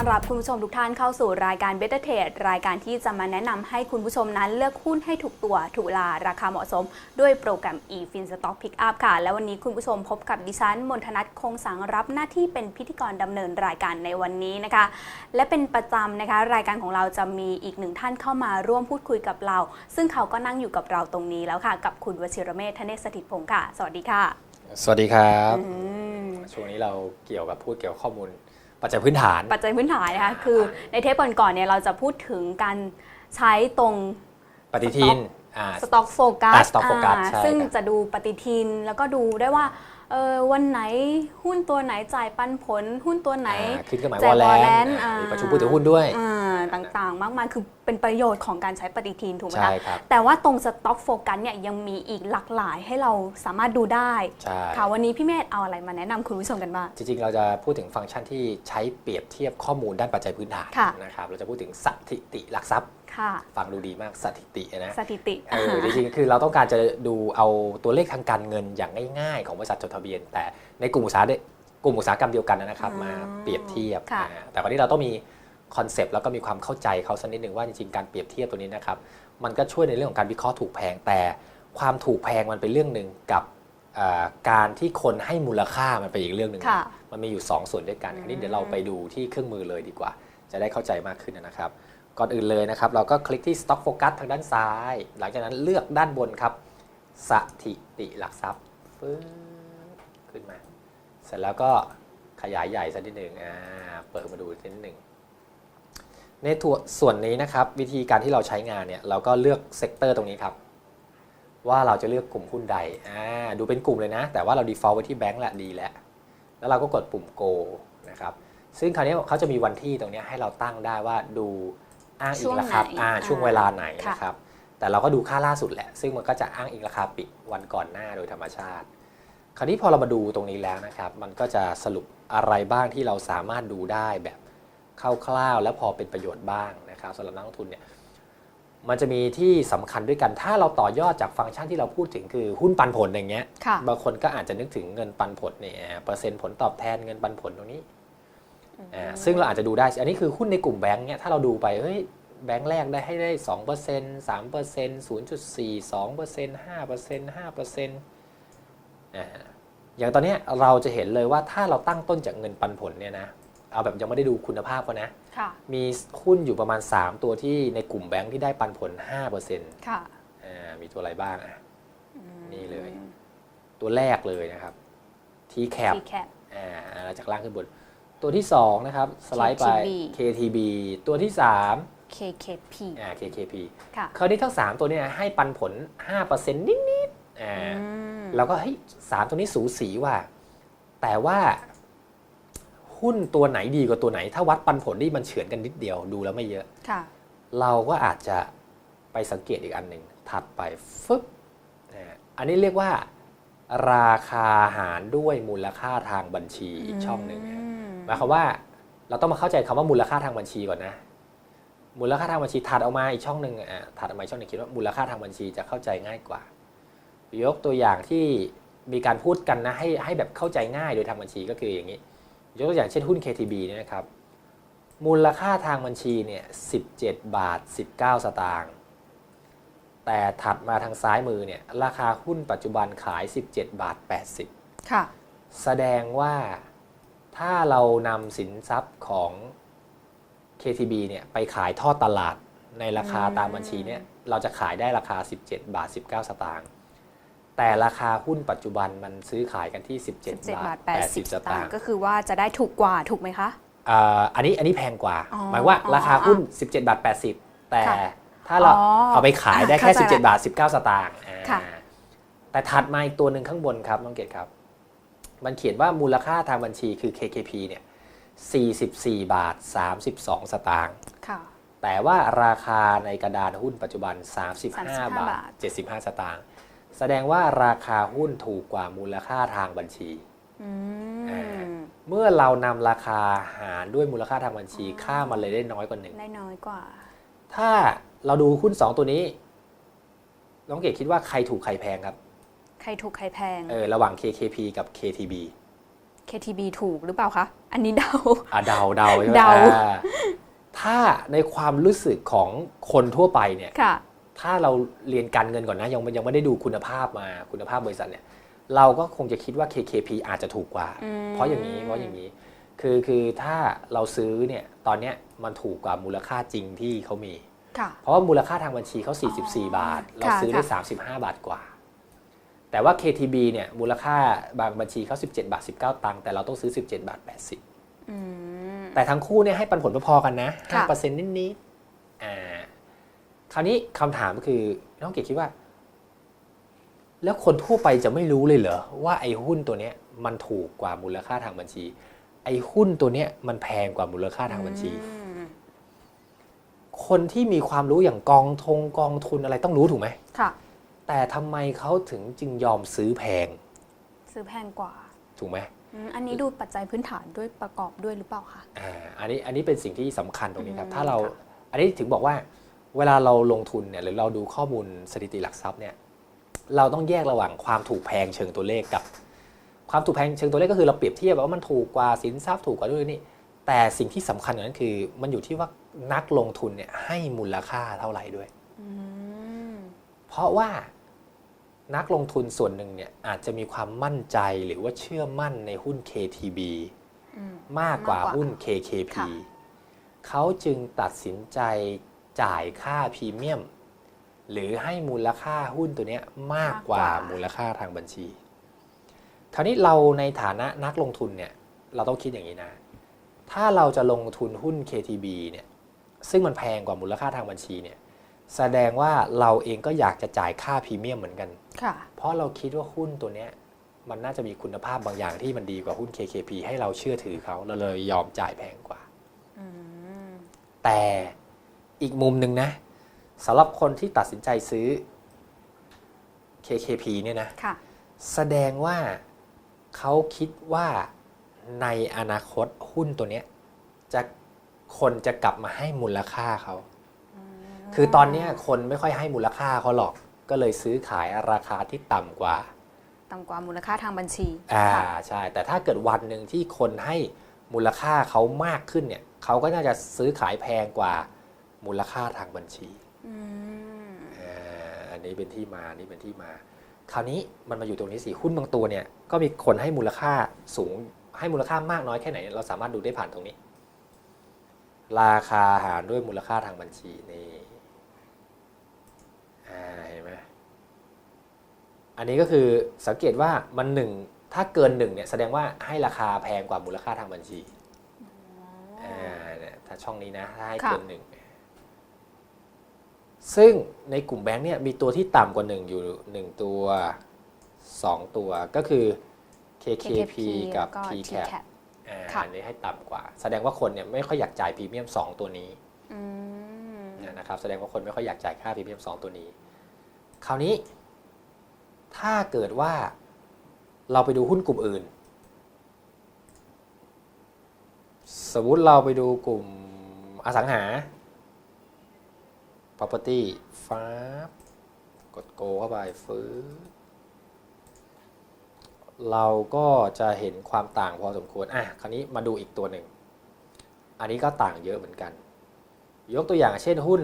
อนรับคุณผู้ชมทุกท่านเข้าสู่รายการ Better Trade รายการที่จะมาแนะนำให้คุณผู้ชมนั้นเลือกหุ้นให้ถูกตัวถูกเวลาราคาเหมาะสม ด้วยโปรแกรม eFin Stock Pickup ค่ะ และวันนี้คุณผู้ชมพบกับดิฉันมนทนัทคงสังรับหน้าที่เป็นพิธีกรดำเนินรายการในวันนี้นะคะ และเป็นประจำนะคะ รายการของเราจะมีอีกหนึ่งท่านเข้ามาร่วมพูดคุยกับเรา ซึ่งเขาก็นั่งอยู่กับเราตรงนี้แล้วค่ะ กับคุณวชิรเมธทเนศสถิตพงศ์ค่ะ สวัสดีค่ะ สวัสดีครับอืมช่วงนี้เราเกี่ยวกับพูดเกี่ยวกับข้อมูล ปัจจัยพื้นฐาน ปัจจัยพื้นฐานนะคะคือในเทปก่อนๆเนี่ยเราจะพูดถึงการใช้ตรงปฏิทินอ่าสต็อกโฟกัสอ่า stock focus ใช่ซึ่งครับจะดูปฏิทินแล้วก็ดูได้ว่าเออวันไหนหุ้นตัวไหนจ่ายปันผล หุ้นตัวไหนอ่าขึ้นเครื่องหมายวแจอกลวอลแลแลนนด์ด์อ่ามีมีประชุมผู้ถือหุ้นด้วยอ่า ต่างๆ มากมายคือเป็นประโยชน์ของการใช้ปฏิทินถูกไหมใช่คะครับ แต่ว่าตรงสต็อกโฟกัสเนี่ยยังมีอีกหลากหลายให้เราสามารถดูได้ใช่ค่ะวันนี้พี่เมธเอาอะไรมาแนะนำคุณผู้ชมกันบ้าง จริงๆ เราจะพูดถึงฟังก์ชันที่ใช้เปรียบเทียบข้อมูลด้านปัจจัยพื้นฐานค่ะ นะครับเราจะพูดถึงสถิติหลักทรัพย์ ค่ะฟังดูดีมากสถิตินะสถิติเออจริงๆคือเราต้องการจะดูเอาตัวเลขทางการเงินอย่างง่ายๆ ของบริษัทจดทะเบียน แต่ในกลุ่มอุตสาหกรรมกลุ่มอุตสาหกรรมเดียวกันนะครับอืมมาเปรียบเทียบค่ะ อ่าแต่วันนี้เราต้องมี คอนเซปต์แล้วก็มีความเข้าใจเขาสักนิดหนึ่งว่าจริงๆการเปรียบเทียบตัวนี้นะครับมันก็ช่วยในเรื่องของการวิเคราะห์ถูกแพงแต่ความถูกแพงมันเป็นเรื่องหนึ่งกับอ่าการที่คนให้มูลค่ามันเป็นอีกเรื่องหนึ่งค่ะมันมีอยู่ 2 ส่วนด้วยกันอันนี้เดี๋ยวเราไปดูที่เครื่องมือเลยดีกว่า จะได้เข้าใจมากขึ้นนะครับ ก่อนอื่นเลยนะครับ เราก็คลิกที่ Stock Focus ทางด้านซ้าย หลังจากนั้นเลือกด้านบนครับสถิติหลักทรัพย์ฟื้นขึ้นมา เสร็จแล้วก็ขยายใหญ่สักนิดหนึ่งอ่าเปิดมาดูสักนิดหนึ่ง ในตัวส่วนนี้นะครับ วิธีการที่เราใช้งานเนี่ยเราก็เลือกเซกเตอร์ตรงนี้ครับ ว่าเราจะเลือกกลุ่มหุ้นใดอ่าดูเป็นกลุ่มเลยนะ แต่ว่าเรา default ไว้ที่แบงก์แหละดีแล้วแล้วเราก็กดปุ่ม go นะครับซึ่งคราวนี้เขาจะมีวันที่ตรงเนี้ยให้เราตั้งได้ว่าดูอ้างอิงราคาช่วงไหนอ่าช่วงเวลาไหนค่ะนะครับ แต่เราก็ดูค่าล่าสุดแหละ ซึ่งมันก็จะอ้างอิงราคาปิดวันก่อนหน้าโดยธรรมชาติ คราวนี้พอเรามาดูตรงนี้แล้วนะครับ มันก็จะสรุปอะไรบ้างที่เราสามารถดูได้แบบ คร่าวๆ และพอเป็นประโยชน์บ้างนะครับสำหรับนักลงทุนเนี่ยมันจะมีที่สำคัญด้วยกัน ถ้าเราต่อยอดจากฟังก์ชันที่เราพูดถึงคือหุ้นปันผลอย่างเงี้ยค่ะบางคนก็อาจจะนึกถึงเงินปันผลเนี่ยเปอร์เซ็นต์ผลตอบแทนเงินปันผลตรงนี้อ่าซึ่งเราอาจจะดูได้ อันนี้คือหุ้นในกลุ่มแบงก์เนี่ยถ้าเราดูไป เฮ้ย แบงก์แรกได้ให้ได้สองเปอร์เซ็นต์สามเปอร์เซ็นต์ศูนย์จุดสี่สองเปอร์เซ็นต์ห้าเปอร์เซ็นต์ห้าเปอร์เซ็นต์อ่าอย่างตอนเนี้ยเราจะเห็นเลยว่าถ้าเราตั้งต้นจากเงินปันผลเนี่ยนะ เอาแบบยังไม่ได้ดูคุณภาพเขานะ ค่ะ มีหุ้นอยู่ประมาณ 3 ตัวที่ในกลุ่มแบงค์ที่ได้ปันผล 5%ค่ะอ่ามีตัวอะไรบ้างอะนี่เลย ตัวแรกเลยนะครับ T-Cap ทีแคปอ่าจากล่างขึ้นบน ตัวที่ 2 นะครับ สไลด์ไป KTB KTB ตัวที่ 3 KKP อ่า KKP ค่ะคราวนี้ทั้ง 3 ตัวเนี้ให้ปันผล 5%นิดๆอ่า อืม เราก็เฮ้ยสามตัวนี้สูสีว่ะแต่ว่า หุ้นตัวไหนดีกว่าตัวไหน ถ้าวัดปันผลที่มันเฉือนกันนิดเดียวดูแล้วไม่เยอะค่ะเราก็อาจจะไปสังเกตอีกอันหนึ่งถัดไปฟึบนะฮะอันนี้เรียกว่า ราคาหารด้วยมูลค่าทางบัญชีอีกช่องหนึ่งนะฮะมหมายความว่าเราต้องมาเข้าใจคำว่ามูลค่าทางบัญชีก่อนนะ มูลค่าทางบัญชีถัดออกมาอีกช่องหนึ่งอะถัดออกมาอีกช่องหนึ่งคิดว่ามูลค่าทางบัญชีจะเข้าใจง่ายกว่า ยกตัวอย่างที่มีการพูดกันนะให้ให้แบบเข้าใจง่ายโดยทางบัญชีก็คืออย่างนี้ ยกตัวอย่างเช่นหุ้น KTB เนี่ยนะครับ มูลค่าทางบัญชีเนี่ย17 บาท 19 สตางค์แต่ถัดมาทางซ้ายมือเนี่ยราคาหุ้นปัจจุบันขาย 17 บาท 80 ค่ะ แสดงว่าถ้าเรานำสินทรัพย์ของ KTB เนี่ยไปขายทอดตลาดในราคาอืมตามบัญชีเนี่ยเราจะขายได้ราคา 17 บาท 19 สตางค์ แต่ราคาหุ้นปัจจุบันมันซื้อขายกันที่ 17 17บาบาทท80 80สสตาตางงค์ค์ก็คือว่าจะได้ถูกกว่าถูกไหมคะ อ่าอันนี้อันนี้แพงกว่า อ๋อหมายว่าอ๋อราคาหุ้น 17 บาท 80 แต่ค่ะถ้าเราอ๋อเอาไปขายได้แค่ เข้าใจละ17บาท 19 สตางค์อ่าค่ะ แต่ถัดมาอีกตัวหนึ่งข้างบนครับน้องเกดครับ มันเขียนว่ามูลค่าทางบัญชีคือ KKP เนี่ย44 บาท 32 สตางค์ ค่ะ แต่ว่าราคาในกระดานหุ้นปัจจุบัน 35 35บาบาท ท 75 สตางค์ แสดงว่าราคาหุ้นถูกกว่ามูลค่าทางบัญชีอือ่ามเมื่อเรานำราคาหารด้วยมูลค่าทางบัญชีค่ามันเลยได้น้อยกว่าหนึ่งได้น้อยกว่า ถ้าเราดูหุ้น2ตัวนี้ น้องเกดคิดว่าใครถูกใครแพงครับ ใครถูกใครแพงเออระหว่าง KKP กับ KTB KTB ถูกหรือเปล่าคะ อันนี้เดาอะเดาเดาใช่ไหมเดาอ่าถ้าในความรู้สึกของคนทั่วไปเนี่ยค่ะ ถ้าเราเรียนการเงินก่อนนะยังยังไม่ได้ดูคุณภาพมาคุณภาพบริษัทเนี่ยเราก็คงจะคิดว่า KKP อาจจะถูกกว่าอืมเพราะอย่างนี้เพราะอย่างนี้คือคือถ้าเราซื้อเนี่ยตอนเนี้ยมันถูกกว่ามูลค่าจริงที่เขามีค่ะเพราะว่ามูลค่าทางบัญชีเขา 44 บาท เราค่ะซื้อได้ค่ะ35 บาทกว่า แต่ว่า KTB เนี่ยมูลค่าบางบัญชีเขา 17 บาท 19 ตังค์แต่เราต้องซื้อ 17 บาท 80อืมแต่ทั้งคู่เนี่ยให้ปันผลพอๆกันนะค่ะ5%นิดๆอ่า คราวนี้คำถามก็คือน้องเกดคิดว่า แล้วคนทั่วไปจะไม่รู้เลยเหรอว่าไอ้หุ้นตัวเนี้ยมันถูกกว่ามูลค่าทางบัญชี ไอ้หุ้นตัวเนี้ยมันแพงกว่ามูลค่าทางบัญชีอืมคนที่มีความรู้อย่างกองทงกองทุนอะไรต้องรู้ถูกไหมค่ะ แต่ทำไมเขาถึงจึงยอมซื้อแพง ซื้อแพงกว่า ถูกไหมอืมอันนี้ดูปัจจัยพื้นฐานด้วยประกอบด้วยหรือเปล่าคะอ่าอันนี้อันนี้เป็นสิ่งที่สำคัญตรงนี้ครับอืมถ้าเราค่ะอันนี้ถึงบอกว่า เวลาเราลงทุนเนี่ยหรือเราดูข้อมูลสถิติหลักทรัพย์เนี่ยเราต้องแยกระหว่างความถูกแพงเชิงตัวเลขกับ ความถูกแพงเชิงตัวเลขก็คือเราเปรียบเทียบว่ามันถูกกว่าสินทรัพย์ถูกกว่าด้วยนี่แต่สิ่งที่สำคัญกว่านั้นคือมันอยู่ที่ว่านักลงทุนเนี่ยให้มูลค่าเท่าไหร่ด้วยอืมเพราะว่านักลงทุนส่วนหนึ่งเนี่ยอาจจะมีความมั่นใจหรือว่าเชื่อมั่นในหุ้น KTB อืมมากกว่ามากกว่าหุ้น KKP ค่ะเขาจึงตัดสินใจ จ่ายค่าพรีเมียม หรือให้มูลค่าหุ้นตัวเนี้ยมากกว่ามูลค่าทางบัญชี คราวนี้เราในฐานะนักลงทุนเนี่ยเราต้องคิดอย่างนี้นะ ถ้าเราจะลงทุนหุ้น KTB เนี่ยซึ่งมันแพงกว่ามูลค่าทางบัญชีเนี่ยแสดงว่าเราเองก็อยากจะจ่ายค่าพรีเมียมเหมือนกันค่ะเพราะเราคิดว่าหุ้นตัวเนี้ยมันน่าจะมีคุณภาพบางอย่างที่มันดีกว่าหุ้น KKP ให้เราเชื่อถือเขาเราเลยยอมจ่ายแพงกว่าอืมแต่ อีกมุมหนึ่งนะสำหรับคนที่ตัดสินใจซื้อ KKP เนี่ยนะค่ะแสดงว่าเขาคิดว่าในอนาคตหุ้นตัวเนี้ยจะคนจะกลับมาให้มูลค่าเขาคือตอนเนี้ยคนไม่ค่อยให้มูลค่าเขาหรอก ก็เลยซื้อขายราคาที่ต่ำกว่า ต่ำกว่ามูลค่าทางบัญชี อ่าค่ะใช่ แต่ถ้าเกิดวันหนึ่งที่คนให้มูลค่าเขามากขึ้นเนี่ยเขาก็น่าจะซื้อขายแพงกว่า มูลค่าทางบัญชีอืมอ่าอันนี้เป็นที่มาอันนี่เป็นที่มา คราวนี้มันมาอยู่ตรงนี้สิหุ้นบางตัวเนี่ยก็มีคนให้มูลค่าสูง ให้มูลค่ามากน้อยแค่ไหน เราสามารถดูได้ผ่านตรงนี้ ราคาหารด้วยมูลค่าทางบัญชีนี่อ่าเห็นไหมอันนี้ก็คือสังเกตว่ามันหนึ่งถ้าเกินหนึ่งเนี่ยแสดงว่าให้ราคาแพงกว่ามูลค่าทางบัญชีอ่าเนี่ยถ้าช่องนี้นะถ้าให้เกินหนึ่ง ซึ่งในกลุ่มแบงค์เนี่ยมีตัวที่ต่ำกว่า 1 อยู่ 1 ตัว 2 ตัวก็คือ KKP กับ แล้ว TCAP TCAP อ่าค่ะ อันนี้ให้ต่ำกว่า แสดงว่าคนเนี่ยไม่ค่อยอยากจ่ายพรีเมียม 2 ตัวนี้อืมนะครับแสดงว่าคนไม่ค่อยอยากจ่ายค่าพรีเมียม 2 ตัวนี้ คราวนี้ ถ้าเกิดว่าเราไปดูหุ้นกลุ่มอื่น สมมุติเราไปดูกลุ่มอสังหา property ฟ้าบกดโกเข้าไปฟื้นเราก็จะเห็นความต่างพอสมควร อะ คราวนี้มาดูอีกตัวหนึ่ง อันนี้ก็ต่างเยอะเหมือนกัน ยกตัวอย่างเช่นหุ้น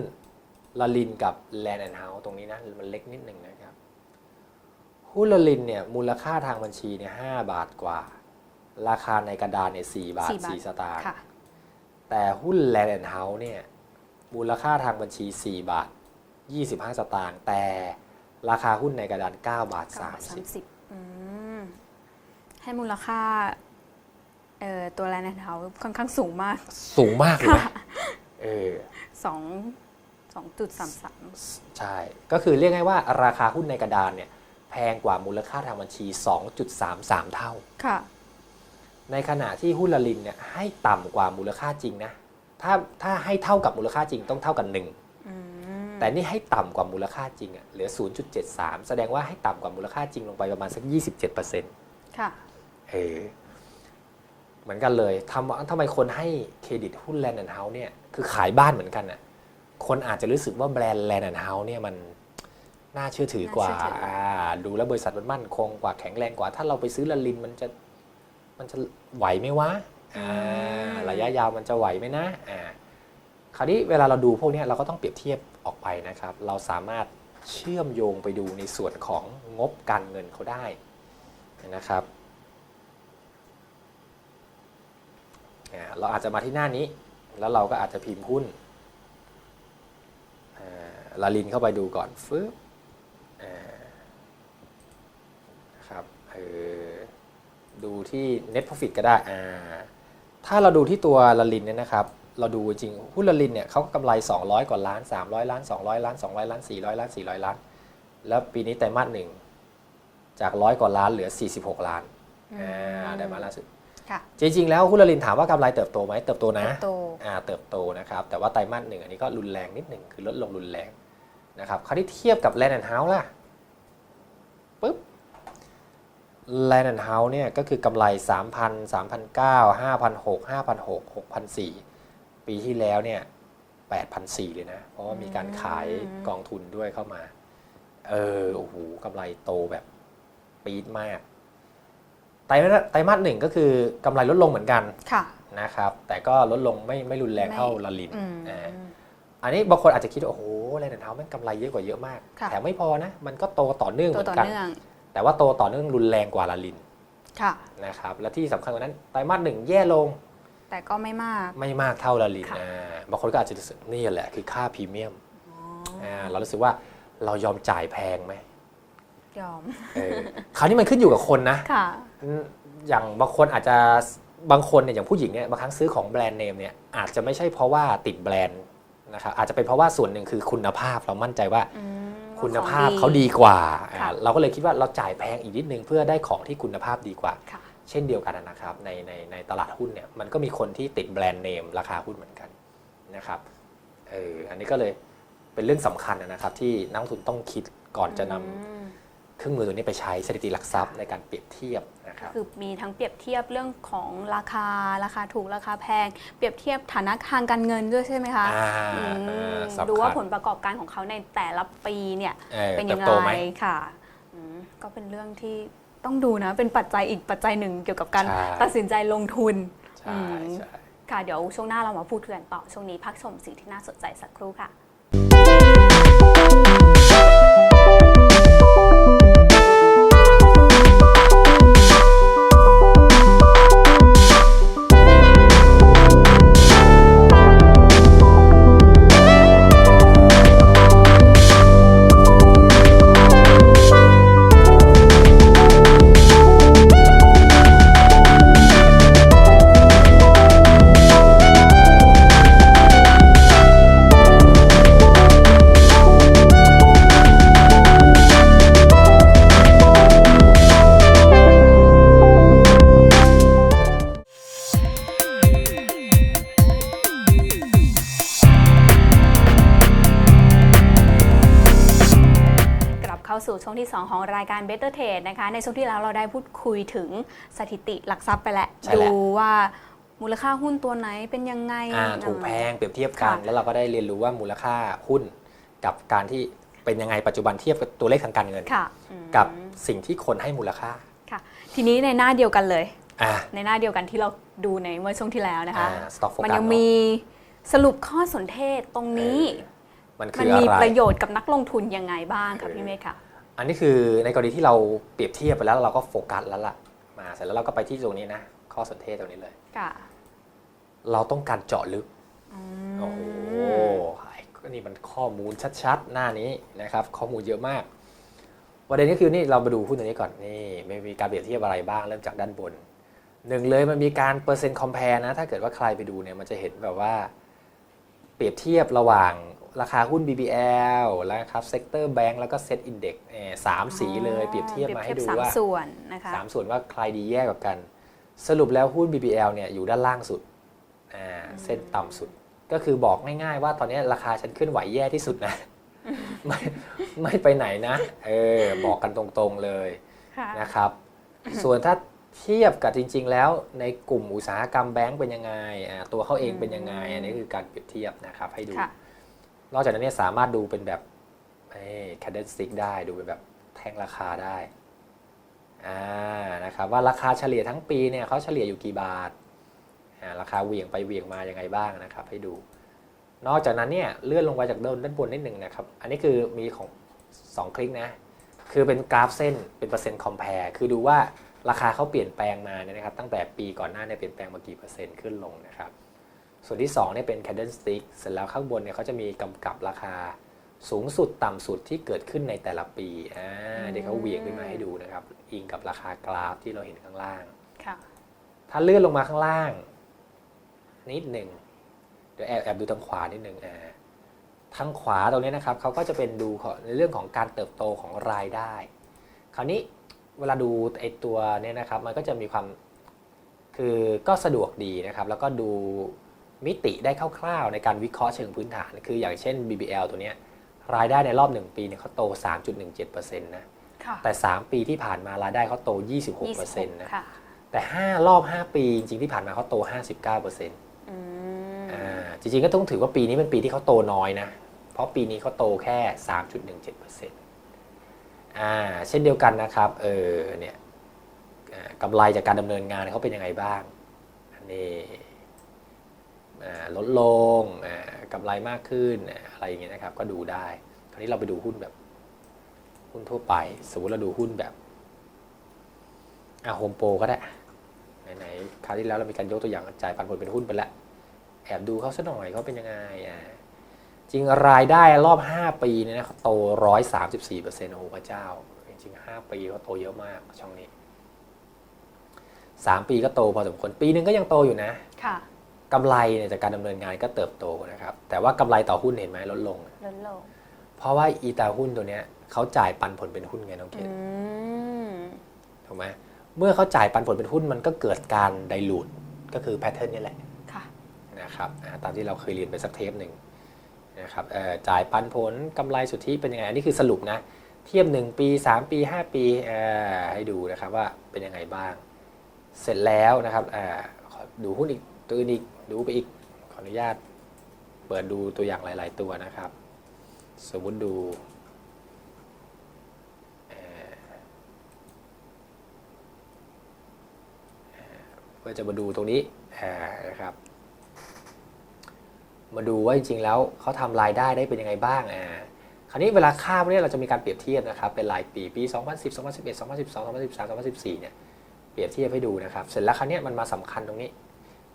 ลลินกับ Land and House ตรงนี้นะ มันเล็กนิดหนึ่งนะครับ หุ้นลลินเนี่ย มูลค่าทางบัญชีเนี่ยห้าบาทกว่า ราคาในกระดานเนี่ยสี่บาทสี่บาทสี่สตางค์ค่ะแต่หุ้น Land and House เนี่ย มูลค่าทางบัญชี 4 บาท 25 สตางค์แต่ราคาหุ้นในกระดาน 9 บาทเก้าบาทสาม30สิบอืมให้มูลค่าเอ่อตัวแลนด์เฮาค่อนข้างสูงมาก สูงมากเลยไหมเออสองสองจุดสามสามใช่ ก็คือเรียกง่ายว่าราคาหุ้นในกระดานเนี่ยแพงกว่ามูลค่าทางบัญชี 2.33 เท่า ค่ะ ในขณะที่หุ้นละลินเนี่ยให้ต่ำกว่ามูลค่าจริงนะ ถ้าถ้าให้เท่ากับมูลค่าจริงต้องเท่ากัน1อืมแต่นี่ให้ต่ำกว่ามูลค่าจริงอะเหลือ 0.73 แสดงว่าให้ต่ำกว่ามูลค่าจริงลงไปประมาณสัก 27%ค่ะเออเหมือนกันเลยทำทำไมคนให้เครดิตหุ้นแลนด์แอนด์เฮาส์เนี่ยคือขายบ้านเหมือนกันอะคนอาจจะรู้สึกว่าแบรนด์แลนด์แอนด์เฮาส์เนี่ยมันน่าเชื่อถือกว่าน่าเชื่อถืออ่อ่าดูแล้วบริษัทมันมั่นคงกว่าแข็งแรงกว่า ถ้าเราไปซื้อละลินมันจะมันจะไหวไหมวะอ่า ระยะยาวมันจะไหวไหมนะอ่าคราวนี้เวลาเราดูพวกเนี้ยเราก็ต้องเปรียบเทียบออกไปนะครับ เราสามารถเชื่อมโยงไปดูในส่วนของงบการเงินเขาได้นะครับอ่าเราอาจจะมาที่หน้านี้ แล้วเราก็อาจจะพิมพ์หุ้นอ่าลาลินเข้าไปดูก่อนฟึบอ่านะครับเออดูที่ net profit ก็ได้อ่า ถ้าเราดูที่ตัวลาลินเนี่ยนะครับ เราดูจริงหุ้นลาลินเนี่ยเขากำไร 200 กว่าล้าน 300 ล้าน 200 ล้าน 200 ล้าน 400 ล้าน 400 ล้าน แล้วปีนี้ไตรมาสหนึ่งจากร้อยกว่าล้านเหลือ 46 ล้านอ่าไตรมาสล่าสุดค่ะ จริงๆแล้วหุ้นลาลินถามว่ากำไรเติบโตไหมเติบโตนะเติบโต อ่าเติบโตนะครับ แต่ว่าไตรมาสหนึ่งอันนี้ก็รุนแรงนิดหนึ่งคือลดลงรุนแรงนะครับคราวที่เทียบกับ Land and House ล่ะปุ๊บ Land and House เนี่ยก็คือกำไร 3,000 3,900 5,600 5,600 6,400ปีที่แล้วเนี่ย8,400เลยนะ เพราะว่ามีการขายกองทุนด้วยเข้ามา เออ โอ้โหกำไรโตแบบปี๊ดมาก ไตรมาสไตรมาสหนึ่งก็คือกำไรลดลงเหมือนกันค่ะ นะครับ แต่ก็ลดลงไม่ไม่รุนแรงไม่เท่าลาลินอืมอ่าอันนี้บางคนอาจจะคิดว่าโอ้โหแลนด์เท้าแม่งกำไรเยอะกว่าเยอะมาก ค่ะ แถมไม่พอนะ มันก็โตต่อเนื่องเหตัวมือต่อนกัน เนื่อง แต่ว่าโตต่อเนื่องรุนแรงกว่าลาลินค่ะ นะครับและที่สำคัญกว่านั้นไตรมาสหนึ่งแย่ลงแต่ก็ไม่มาก ไม่มากเท่าลาลินค่ะ อ่าบางคนก็อาจจะรู้สึกนี่แหละคือค่าพรีเมียมอ่าเรารู้สึกว่าเรายอมจ่ายแพงไหมยอม เออ คราวนี้มันขึ้นอยู่กับคนนะ ค่ะอืมอย่างบางคนอาจจะบางคนเนี่ยอย่างผู้หญิงเนี่ยบางครั้งซื้อของแบรนด์เนมเนี่ยอาจจะไม่ใช่เพราะว่าติดแบรนด์นะครับอาจจะเป็นเพราะว่าส่วนหนึ่งคือคุณภาพเรามั่นใจว่าอืม คุณภาพของเขาดีกว่า ค่ะอ่าเราก็เลยคิดว่าเราจ่ายแพงอีกนิดนึงเพื่อได้ของที่คุณภาพดีกว่า ค่ะ เช่นเดียวกันนะครับในในในตลาดหุ้นเนี่ยมันก็มีคนที่ติดแบรนด์เนมราคาหุ้นเหมือนกันนะครับเอออันนี้ก็เลยเป็นเรื่องสำคัญนะครับที่นักลงทุนต้องคิดก่อนจะนำ อืม เครื่องมือตัวนี้ไปใช้สถิติหลักทรัพย์ในการเปรียบเทียบนะครับ คือมีทั้งเปรียบเทียบเรื่องของราคาราคาถูกราคาแพง เปรียบเทียบฐานะทางการเงินด้วยใช่ไหมคะอ่าอืมอ่าสำคัญดูว่าผลประกอบการของเขาในแต่ละปีเนี่ยออเป็นยังติบโตไหไงมค่ะอืมก็เป็นเรื่องที่ต้องดูนะ เป็นปัจจัยอีกปัจจัยหนึ่งเกี่ยวกับการใช่ ตัดสินใจลงทุน ใช่อืมใช่ ค่ะ เดี๋ยวช่วงหน้าเรามาพูดคุยกันต่อ ช่วงนี้พักชมสิ่งที่น่าสนใจสักครู่ค่ะ ของรายการ Better Trade นะคะในช่วงที่แล้วเราได้พูดคุยถึงสถิติหลักทรัพย์ไปแล้วใช่แล้วดูว่ามูลค่าหุ้นตัวไหนเป็นยังไงอ่าถูกแพงเปรียบเทียบกันค่ะแล้วเราก็ได้เรียนรู้ว่ามูลค่าหุ้น กับการที่เป็นยังไงปัจจุบันเทียบกับตัวเลขทางการเงินค่ะอืมกับสิ่งที่คนให้มูลค่าค่ะ ทีนี้ในหน้าเดียวกันเลยอ่าในหน้าเดียวกันที่เราดูในเมื่อช่วงที่แล้วนะคะอ่า stock focus มันยังเนอะมีสรุปข้อสนเทศตรงนี้เออมันมัคืนอมีอะไรประโยชน์กับนักลงทุนยังไงบ้างคะเออพี่เมฆค่ะ อันนี้คือในกรณีที่เราเปรียบเทียบไปแล้วเราก็โฟกัสแล้วล่ะมาเสร็จแล้วเราก็ไปที่ตรงนี้นะ ข้อสนเทศตรงนี้เลย ค่ะเราต้องการเจาะลึกอืโอ้โหมก็นี่มันข้อมูลชัดๆ หน้านี้นะครับ ข้อมูลเยอะมากประเด็นก็คือนี่เรามาดูหุ้นตัวนี้ก่อนนี่ไม่มีการเปรียบเทียบอะไรบ้างเริ่มจากด้านบนหนึ่งเลยมันมีการเปอร์เซ็นต์คอมเพลนะถ้าเกิดว่าใครไปดูเนี่ยมันจะเห็นแบบว่า เปรียบเทียบระหว่าง ราคาหุ้น BBL แล้วครับเซกเตอร์แบงก์แล้วก็เซ็ตอินเด็กสามสีเลยเปรียบเทียบมาให้ดูเปรียบเทียบว่าสามส่วนนะคะสามส่วนว่าใครดีแย่กว่ากัน สรุปแล้วหุ้น BBL เนี่ยอยู่ด้านล่างสุดอ่าเส้นต่ำสุด ก็คือบอกง่ายๆว่าตอนนี้ราคาฉันเคลื่อนไหวแย่ที่สุดนะ ไม่ไม่ไปไหนนะเออบอกกันตรงๆเลยค่ะนะครับ ส่วนถ้าเทียบกับจริง ๆ แล้วในกลุ่มอุตสาหกรรมแบงก์เป็นยังไงอ่าตัวเขาเองเป็นยังไง อันนี้คือการเปรียบเทียบนะครับให้ดูค่ะ นอกจากนั้นเนี่ยสามารถดูเป็นแบบแคนเดนสติกได้ดูเป็นแบบแท่งราคาได้อ่านะครับว่าราคาเฉลี่ยทั้งปีเนี่ยเขาเฉลี่ยอยู่กี่บาทอ่าราคาเหวี่ยงไปเหวี่ยงมายังไงบ้างนะครับ ให้ดู นอกจากนั้นเนี่ยเลื่อนลงไปจากด้านด้านบนนิดหนึ่งนะครับ อันนี้คือมีของ 2 คลิกนะ คือเป็นกราฟเส้นเป็นเปอร์เซ็นต์คอมเพลคือดูว่าราคาเขาเปลี่ยนแปลงมาเนี่ยนะครับตั้งแต่ปีก่อนหน้าเนี่ยเปลี่ยนแปลงมากี่เปอร์เซ็นต์ขึ้นลงนะครับ ส่วนที่2เนี่ยเป็น candlestick เสร็จแล้วข้างบนเนี่ยเขาจะมีกำกับราคาสูงสุดต่ำสุดที่เกิดขึ้นในแต่ละปีอ่าเดี๋ยวเขาเหวี่ยงขึ้นมาให้ดูนะครับ อิงกับราคากราฟที่เราเห็นข้างล่างค่ะถ้าเลื่อนลงมาข้างล่าง นิดหนึ่งเดี๋ยวแอบแอบดูทางขวานิดหนึ่งอ่าทางขวาตรงนี้นะครับเขาก็จะเป็นดูของในเรื่องของการเติบโตของรายได้ คราวนี้เวลาดูไอตัวเนี้นะครับ มันก็จะมีความคือก็สะดวกดีนะครับ แล้วก็ดู มิติได้คร่าวๆ ในการวิเคราะห์เชิงพื้นฐาน คืออย่างเช่น BBL ตัวเนี้ยรายได้ในรอบ 1 ปีเนี่ยเขาโต 3.17%นะค่ะแต่ 3 ปีที่ผ่านมารายได้เขาโต 26%นะค่ะแต่ 5 รอบ 5 ปี จริงๆที่ผ่านมาเขาโต 59%ออืม่าจริงๆก็ต้องถือว่าปีนี้เป็นปีที่เขาโตน้อยนะ เพราะปีนี้เขาโตแค่ 3.17%อ่าเช่นเดียวกันนะครับเออเนี่ยอ่ากำไรจากการดำเนินงานเขาเป็นยังไงบ้างอันนี้อ่า ลดลงอ่ากำไรมากขึ้นอะไรอย่างเงี้ยนะครับ ก็ดูได้ คราวนี้เราไปดูหุ้นแบบ หุ้นทั่วไป สมมติเราดูหุ้นแบบอ่าโฮมโปรก็ได้ไหนๆคราวที่แล้วเรามีการยกตัวอย่างจ่ายปันผลเป็นหุ้นไปแล้วแอบดูเขาสักหน่อยเขาเป็นยังไงอะจริงรายได้รอบ 5 ปีเนี่ยนะเขาโต 134เปอร์เซ็นต์โอ้โหพระเจ้า จริงๆ5ปีเขาโตเยอะมากช่องนี้ 3 ปีก็โตพอสมควรปีหนึงก็ยังโตอยู่นะ ค่ะ กำไรเนี่ยจากการดำเนินงานก็เติบโตนะครับ แต่ว่ากำไรต่อหุ้นเห็นไหมลดลง ลดลงเพราะว่าอีตาหุ้นตัวเนี้ยเขาจ่ายปันผลเป็นหุ้นไงน้องเกอืดมถูกไหมเมื่อเขาจ่ายปันผลเป็นหุ้นมันก็เกิดการไดลูดก็คือแพทเทิร์นนี่แหละ ค่ะ นะครับอ่าตามที่เราเคยเรียนไปสักเทปหนึ่งนะครับเอ่อจ่ายปันผลกำไรสุทธิเป็นยังไง อันนี้คือสรุปนะ เทียบ 1 ปี 3 ปี 5 ปีเอ่อให้ดูนะครับว่าเป็นยังไงบ้าง เสร็จแล้วนะครับอ่าขอดูหุ้นอีกตัวอื่นอีก ดูไปอีกขออนุญาต เปิดดูตัวอย่างหลาย ๆ ตัวนะครับ สมมุติดูเอ่อเพื่อจะมาดูตรงนี้อ่านะครับ มาดูว่าจริง ๆ แล้วเขาทำรายได้ได้เป็นยังไงบ้างอ่าคราวนี้เวลาค่าพวกนี้เราจะมีการเปรียบเทียบนะครับ เป็นรายปีปี 2010 2011 2012 2013 2014 เนี่ยเปรียบเทียบให้ดูนะครับ เสร็จแล้วคราวนี้มันมาสำคัญตรงนี้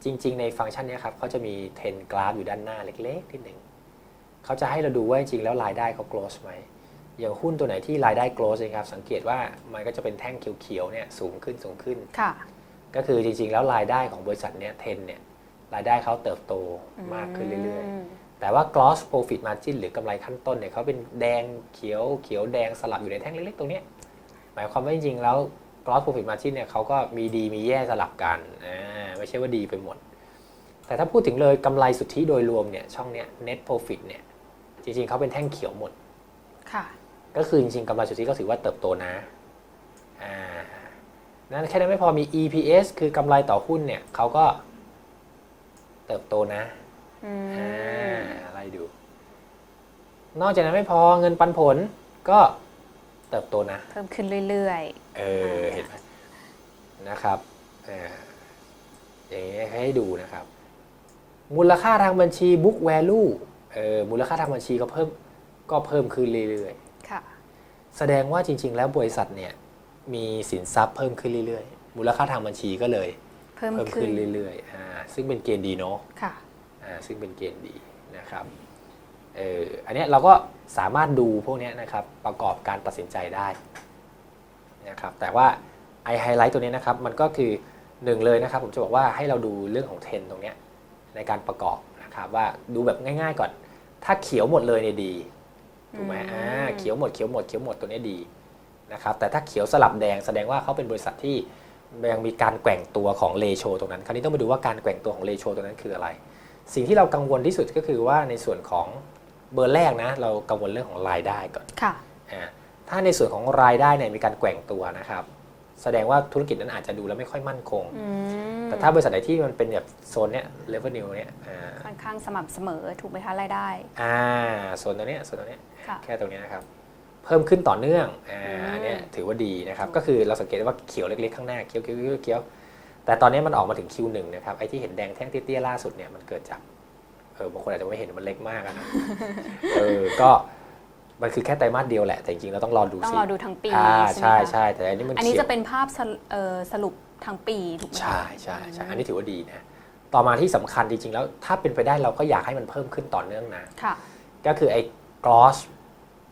จริง ๆ ในฟังก์ชันเนี้ครับเขาจะมีเทนกราฟอยู่ด้านหน้าเล็กๆนิดหนึ่งเขาจะให้เราดูว่าจริงๆแล้วรายได้เขา close ไหมอย่างหุ้นตัวไหนที่รายได้ close นะครับสังเกตว่ามันก็จะเป็นแท่งเขียวๆเนี่ยสูงขึ้นสูงขึ้นค่ะก็คือจริงๆแล้วรายได้ของบริษัทเนี้ยเทนเนี่ยรายได้เขาเติบโตมากขึ้นเรื่อยๆมแต่ว่า gross profit margin หรือกำไรขั้นต้นเนี่ยเขาเป็นแดงเขียวเขียวแดงสลับอยู่ในแท่งเล็กๆ ตรงเนี้ยหมายความว่าจริงๆแล้ว gross profit margin เนี่ยเขาก็มีดีมีแย่สลับกันอ่าไม่ใช่ว่าดีไปหมด แต่ถ้าพูดถึงเลยกำไรสุทธิโดยรวมเนี่ยช่องเนี้ย net profit เนี่ยจริงๆเขาเป็นแท่งเขียวหมดค่ะก็คือจริงๆกำไรสุทธิก็ถือว่าเติบโตนะอ่านั้นแค่นั้นไม่พอมี EPS คือกำไรต่อหุ้นเนี่ยเขาก็เติบโตนะอืมอ่าไล่ดู นอกจากนั้นไม่พอเงินปันผลก็ เติบโตนะ เพิ่มขึ้นเรื่อยเออเห็นไหมนะครับเอออย่างนี้ให้ดูนะครับ มูลค่าทางบัญชี book value เออมูลค่าทางบัญชีก็เพิ่มก็เพิ่มขึ้นเรื่อยๆค่ะ ๆ แสดงว่าจริง ๆ แล้วบริษัทเนี่ยมีสินทรัพย์เพิ่มขึ้นเรื่อยๆ มูลค่าทางบัญชีก็เลยเพิ่มเพิ่มขึ้ขึ้นนเรื่อยๆอ่าซึ่งเป็นเกณฑ์ดีเนาะค่ะ อ่าซึ่งเป็นเกณฑ์ดีนะครับ เอออันเนี้ยเราก็สามารถดูพวกเนี้ยนะครับประกอบการตัดสินใจได้นะครับแต่ว่าไอไฮไลท์ตัวเนี้ยนะครับมันก็คือหนึ่งเลยนะครับผมจะบอกว่าให้เราดูเรื่องของเทรนด์ตรงเนี้ยในการประกอบนะครับว่าดูแบบง่ายๆก่อน ถ้าเขียวหมดเลยเนี่ยดีถูกไหมอืมอ่าเขียวหมดเขียวหมดเขียวหมดตัวเนี้ยดีนะครับแต่ถ้าเขียวสลับแดงแสดงว่าเขาเป็นบริษัทที่ยังมีการแกว่งตัวของเลโชตรงนั้น คราวนี้ต้องมาดูว่าการแกว่งตัวของเลโชตรงนั้นคืออะไร สิ่งที่เรากังวลที่สุดก็คือว่าในส่วนของ เบอร์แรกนะเรากังวลเรื่องของรายได้ก่อนค่ะอ่าถ้าในส่วนของรายได้เนี่ยมีการแกว่งตัวนะครับแสดงว่าธุรกิจนั้นอาจจะดูแล้วไม่ค่อยมั่นคงอืมแต่ถ้าบริษัทไหนที่มันเป็นแบบโซนเนี้ยเลเวลนิวเนี่ยอ่าค่อนข้างสม่ำเสมอถูกไหมคะรายได้ อ่าโซนตัวเนี้ยโซนตัวเนี้ยค่ะแค่ตรงเนี้ยนะครับ เพิ่มขึ้นต่อเนื่อง อ่าอืมอันเนี้ยถือว่าดีนะครับ ก็คือเราสังเกตได้ว่าเขียวเล็กๆข้างหน้าเขียวเขียวเขียวเขียวแต่ตอนนี้มันออกมาถึง Q1 นะครับ ไอ้ที่เห็นแดงแท่งเตี้ยๆล่าสุดเนี่ยมันเกิดจากเออบางคนอาจจะไม่เห็นมันเล็กมากอะนะเออก็มันคือแค่ไตรมาสเดียวแหละแต่จริงๆเราต้องรอดูต้องสิรอดูทั้งปีอ่าใช่ไหมใช่คะใช่แต่อันนี้มันอันนี้เขียวจะเป็นภาพสรุปเอ่อสรุปทั้งปีถูกไหมคะ ใช่ใช่ใช่อันนี้ถือว่าดีนะต่อมาที่สำคัญจริงๆแล้วถ้าเป็นไปได้เราก็อยากให้มันเพิ่มขึ้นต่อเนื่องนะ ค่ะ ก็คือไอ้ gross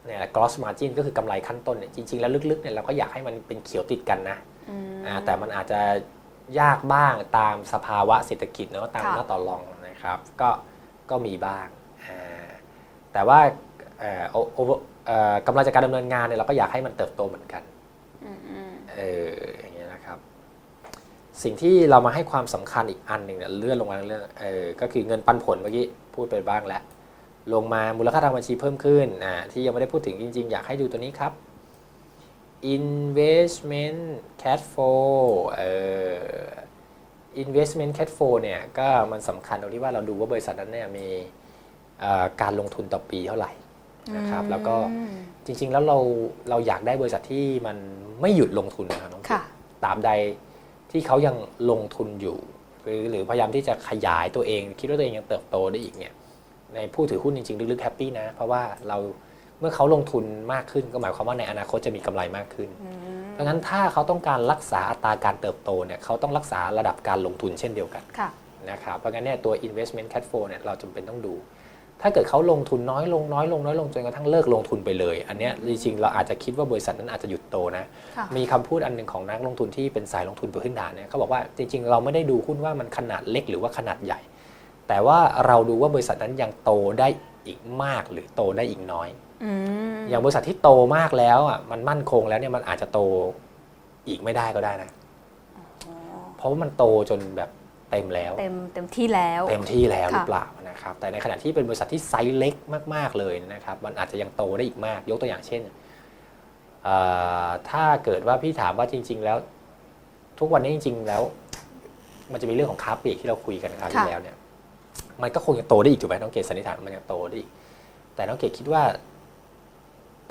เนี่ย gross margin ก็คือกำไรขั้นต้นเนี่ยจริงๆ แล้วลึกๆเนี่ยเราก็อยากให้มันเป็นเขียวติดกันนะอืม อ่าแต่มันอาจจะยากบ้างตามสภาวะเศรษฐกิจเนาะตามค่ะ หน้าต่อรองนะครับ ก็ ก็มีบ้างอ่าแต่ว่าเอ่อ over เอ่อกำไรจากการดำเนินงานเนี่ยเราก็อยากให้มันเติบโตเหมือนกันอืมอืมเอออย่างเงี้ยนะครับ สิ่งที่เรามาให้ความสำคัญอีกอันหนึ่งเนี่ยเลื่อนลงมาเรื่องเออก็คือเงินปันผลเมื่อกี้พูดไปบ้างแล้วลงมามูลค่าทางบัญชีเพิ่มขึ้นอ่าที่ยังไม่ได้พูดถึงจริง ๆ อยากให้ดูตัวนี้ครับ investment cash flow เอ่อ investment cash flow เนี่ยก็มันสำคัญตรงที่ว่าเราดูว่าบริษัทนั้นเนี่ยมีเอ่อการลงทุนต่อปีเท่าไหร่นะครับแล้วก็อืมจริง ๆ แล้วเราเราอยากได้บริษัทที่มันไม่หยุดลงทุนนะครับน้อง ค่ะตราบใดที่เขายังลงทุนอยู่ หรือหรือพยายามที่จะขยายตัวเอง คิดว่าตัวเองยังเติบโตได้อีกเนี่ยในผู้ถือหุ้นจริงๆ ลึกๆแฮปปี้นะ เพราะว่าเรา เมื่อเขาลงทุนมากขึ้นก็หมายความว่าในอนาคตจะมีกำไรมากขึ้นอืมเพราะงั้นถ้าเขาต้องการรักษาอัตราการเติบโตเนี่ยเขาต้องรักษาระดับการลงทุนเช่นเดียวกันค่ะนะครับเพราะงั้นเนี่ยตัว investment cash flow เนี่ยเราจำเป็นต้องดู ถ้าเกิดเขาลงทุนน้อยลงน้อยลงน้อยลงจนกระทั่งเลิกลงทุนไปเลย อันเนี้ยจริงๆเราอาจจะคิดว่าบริษัทนั้นอาจจะหยุดโตนะค่ะมีคำพูดอันหนึ่งของนักลงทุนที่เป็นสายลงทุนพื้นฐานเนี่ยเขาบอกว่าจริงๆ เราไม่ได้ดูหุ้นว่ามันขนาดเล็กหรือว่าขนาดใหญ่ แต่ว่าเราดูว่าบริษัทนั้นยังโตได้อีกมากหรือโตได้อีกน้อย อืมอย่างบริษัทที่โตมากแล้วอะมันมั่นคงแล้วเนี่ยมันอาจจะโตอีกไม่ได้ก็ได้นะอ๋อเพราะว่ามันโตจนแบบเต็มแล้ว เต็มเต็มที่แล้ว เต็มที่แล้วหค่ะรือเปล่านะครับ แต่ในขณะที่เป็นบริษัทที่ไซส์เล็กมาก ๆเลยนะครับ มันอาจจะยังโตได้อีกมาก ยกตัวอย่างเช่นเอ่อถ้าเกิดว่าพี่ถามว่าจริง ๆ แล้ว ทุกวันนี้จริง ๆ แล้ว มันจะมีเรื่องของค้าปลีกที่เราคุยกันคราวที่แล้วเนี่ย มันก็คงยังโตได้อีกถูกไหมน้องเกดสันนิษฐานว่ามันยังโตได้อีกแต่น้องเกดคิดว่า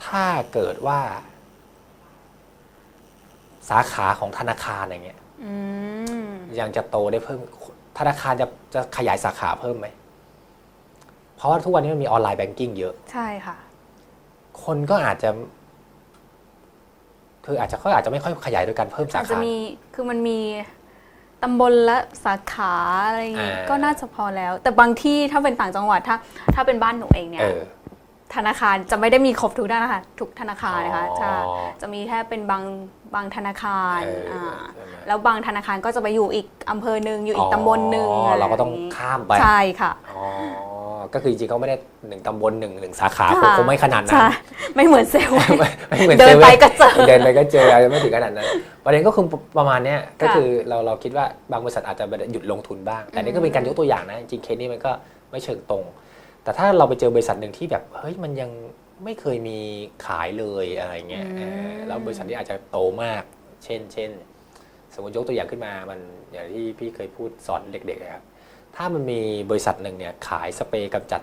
ถ้าเกิดว่า สาขาของธนาคารอย่างเงี้ยอืมยังจะโตได้เพิ่ม ธนาคารจะจะขยายสาขาเพิ่มไหม เพราะว่าทุกวันนี้มันมีออนไลน์แบงกิ้งเยอะ ใช่ค่ะ คนก็อาจจะ คืออาจจะเขาอาจจะไม่ค่อยขยายโดยการเพิ่มสาอาจจะขา มีคือมันมีตำบลและสาขาอะไรอย่างงี้อ่า ก็น่าจะพอแล้ว แต่บางที่ถ้าเป็นต่างจังหวัดถ้า ถ้าเป็นบ้านหนูเองเนี่ย เออ ธนาคารจะไม่ได้มีครบทุกธนาคารทุกธนาคารนะคะอ๋อจะจะมีแค่เป็นบางบางธนาคารเอออ่าใช่ไหม แล้วบางธนาคารก็จะไปอยู่อีกอำเภอหนึ่งอยู่อีกตำบลหนึ่งอ๋อเราก็ต้องะไรย่นี้ข้ามไป ใช่ค่ะ อ๋อ ก็คือจริงๆเขาไม่ได้หนึ่งตำบลหนึ่งหนึ่งสาขาค่ะ คงไม่ขนาดนั้น ใช่ไม่เหมือนเซลล์ ไม่ไม่เหมือนเดินซว่ไปก็เจอเดินไปก็เจออาจจะไม่ถึงขนาดนั้นประเด็นก็คือประมาณเนี้ยก็ค่ะคือเราเราคิดว่าบางบริษัทอาจจะหยุดลงทุนบ้าง แต่นี่ก็เป็นการยกตัวอย่างนะ จริงๆเคสนี้มันก็ไม่เชิงตรง แต่ถ้าเราไปเจอบริษัทหนึ่งที่แบบเฮ้ยมันยังไม่เคยมีขายเลยอะไรเงี้ยอืมเออแล้วบริษัทที่อาจจะโตมาก เช่น เช่น สมมติยกตัวอย่างขึ้นมามันอย่างที่พี่เคยพูดสอนเด็กๆนะครับถ้ามันมีบริษัทหนึ่งเนี่ยขายสเปรย์กำจัด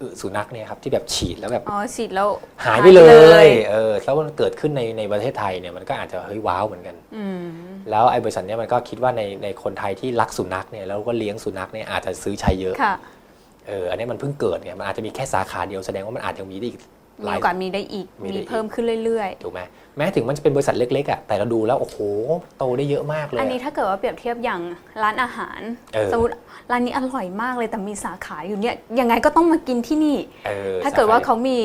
อึสุนัขเนี่ยครับที่แบบฉีดแล้วแบบอ๋อฉีดแล้วหายไปเลยเออแล้วมันเกิดขึ้นในในประเทศไทยเนี่ยมันก็อาจจะเฮ้ยว้าวเหมือนกันอืมแล้วไอ้บริษัทเนี้ยมันก็คิดว่าในในคนไทยที่รักสุนัขเนี่ยแล้วก็เลี้ยงสุนัขเนี่ยอาจจะซื้อใช้เยอะค่ะ เอออันนี้มันเพิ่งเกิดเนี่ยมันอาจจะมีแค่สาขาเดียวแสดงว่ามันอาจจะมีได้อีกหมีลาย โอกาสมีได้อีก มีมีได้อีก เพิ่มขึ้นเรื่อยถูกไหมแม้ถึงมันจะเป็นบริษัทเล็กๆอะแต่เราดูแล้วโอ้โหโตได้เยอะมากเลๆ ยอันนี้ถ้าเกิดว่าเปรียบเทียบอย่างร้านอาหาร เออ สมมติร้านนี้อร่อยมากเลยแต่มีสาขาอยู่เนี่ยยังไงก็ต้องมากินที่นี่ เออถ้าเกิดว่าเขามี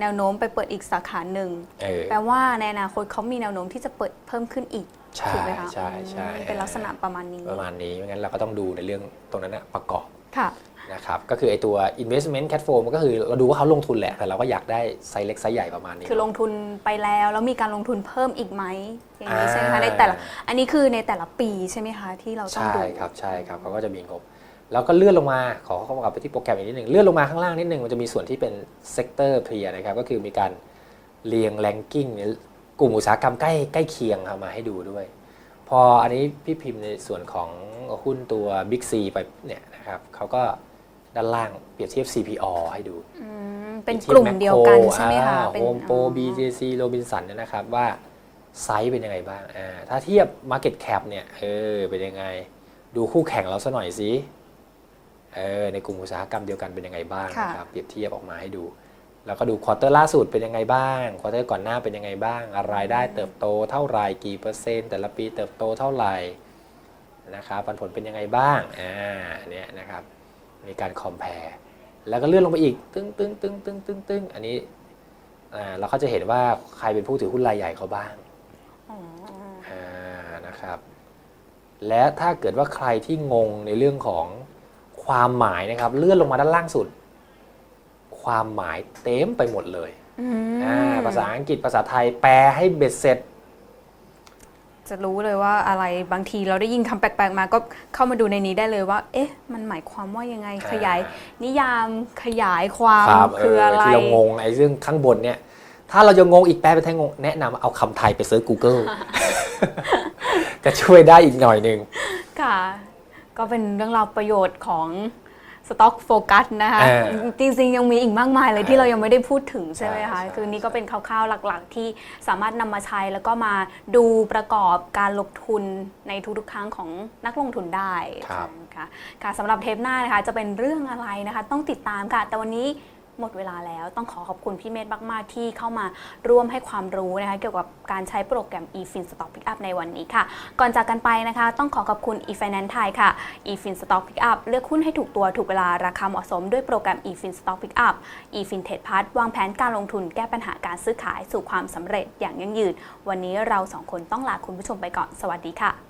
แนวโน้มไปเปิดอีกสาขาหนึ่ง เออแปลว่าในอนาคตเขามีแนวโน้มที่จะเปิดเพิ่มขึ้นอีก ใช่ถูกไหมคะใช่ใช่อืมเป็นลักษณะประมาณนี้ ประมาณนี้ไม่งั้นเราก็ต้องดูในเรื่องตรงนั้นนะประกอบ ค่ะ นะครับก็คือไอตัว investment cash flow มันก็คือเราดูว่าเขาลงทุนแหละ แต่เราก็อยากได้ไซส์เล็กไซส์ใหญ่ประมาณนี้ คือลงทุนไปแล้ว แล้วมีการลงทุนเพิ่มอีกไหมอย่างนี้อ่าใช่ไหมคะในแต่ละอันนี้คือในแต่ละปีใช่ไหมคะที่เราต้องใช่ดูครับใช่ครับเขาก็จะมีงบแล้วก็เลื่อนลงมาขอเข้ากลับไปที่โปรแกรมอีกนิดหนึ่งเลื่อนลงมาข้างล่างนิดหนึ่งมันจะมีส่วนที่เป็นเซกเตอร์เพลียนะครับก็คือมีการเรียงแรงกิ้งกลุ่มอุตสาหกรรมใกล้ใกล้เคียงเอามาให้ดูด้วย พออันนี้พี่พิมพ์ในส่วนของหุ้นตัว Big C ไปเนี่ยนะครับเขาก็ ด้านล่างเปรียบเทียบ CPO ให้ดูอืมเป็นกลุ่มเดียวกันใช่ไหมคะเป็นโฮมโปรอ๋อ BJC Robinson เนี่ยนะครับว่าไซส์เป็นยังไงบ้างอ่าถ้าเทียบ Market Cap เนี่ยเออเป็นยังไง ดูคู่แข่งเราซะหน่อยสิเออในกลุ่มอุตสาหกรรมเดียวกันเป็นยังไงบ้างค่ะนะครับเปรียบเทียบออกมาให้ดู แล้วก็ดูควอเตอร์ล่าสุดเป็นยังไงบ้างควอเตอร์ก่อนหน้าเป็นยังไงบ้างรายได้เติบโตเท่าไหร่กี่เปอร์เซ็นต์แต่ละปีเติบโตเท่าไหร่นะครับปันผลเป็นยังไงบ้างอ่าเนี่ยนะครับ มีการคอมเพลแล้วก็เลื่อนลงไปอีก ตึ้งตึ้งตึ้งตึ้งตึ้งตึ้งอันนี้อ่าเราก็จะเห็นว่าใครเป็นผู้ถือหุ้นรายใหญ่เขาบ้างอ๋ออ่านะครับ และถ้าเกิดว่าใครที่งงในเรื่องของความหมายนะครับ เลื่อนลงมาด้านล่างสุด ความหมายเต็มไปหมดเลยอืมอ่าภาษาอังกฤษภาษาไทยแปลให้เบ็ดเสร็จ จะรู้เลยว่าอะไรบางทีเราได้ยินคำแปลกๆมาก็เข้ามาดูในนี้ได้เลยว่า เอ๊ะ มันหมายความว่ายังไงอ่าขยาย นิยามขยายความครับเอคือออะไร ที่เรางงไอ้เรื่องข้างบนเนี่ย ถ้าเราจะงงอีกแปลเป็นไทยงง แนะนำเอาคำไทยไปเซิร์ช Google จะช่วยได้อีกหน่อยหนึ่ง ค่ะ ก็เป็นเรื่องราวประโยชน์ของ สต็อกโฟกัสนะคะเออจริงๆ ยังมีอีกมากมายเลยที่เออเรายังไม่ได้พูดถึงใช่ไหมใช่คะใช่คือนี่ก็เป็นคร่าวๆหลักๆ ที่สามารถนำมาใช้แล้วก็มาดูประกอบการลงทุนในทุกๆ ครั้งของนักลงทุนได้ครับค่ะค่ะสำหรับเทปหน้านะคะจะเป็นเรื่องอะไรนะคะ ต้องติดตามค่ะ แต่วันนี้ หมดเวลาแล้วต้องขอขอบคุณพี่เมธมาก ๆ ที่เข้ามาร่วมให้ความรู้นะคะเกี่ยวกับการใช้โปรแกรม eFin Stock Pickup ในวันนี้ค่ะ ก่อนจากกันไปนะคะ ต้องขอขอบคุณ eFinance ไทยค่ะ eFin Stock Pickup เลือกหุ้นให้ถูกตัวถูกเวลาราคาเหมาะสมด้วยโปรแกรม eFin Stock Pickup eFin t r a d e p a s วางแผนการลงทุนแก้ปัญหาการซื้อขายสู่ความสำเร็จอย่างยั่งยืน วันนี้เราสองคนต้องลาคุณผู้ชมไปก่อนสวัสดีค่ะ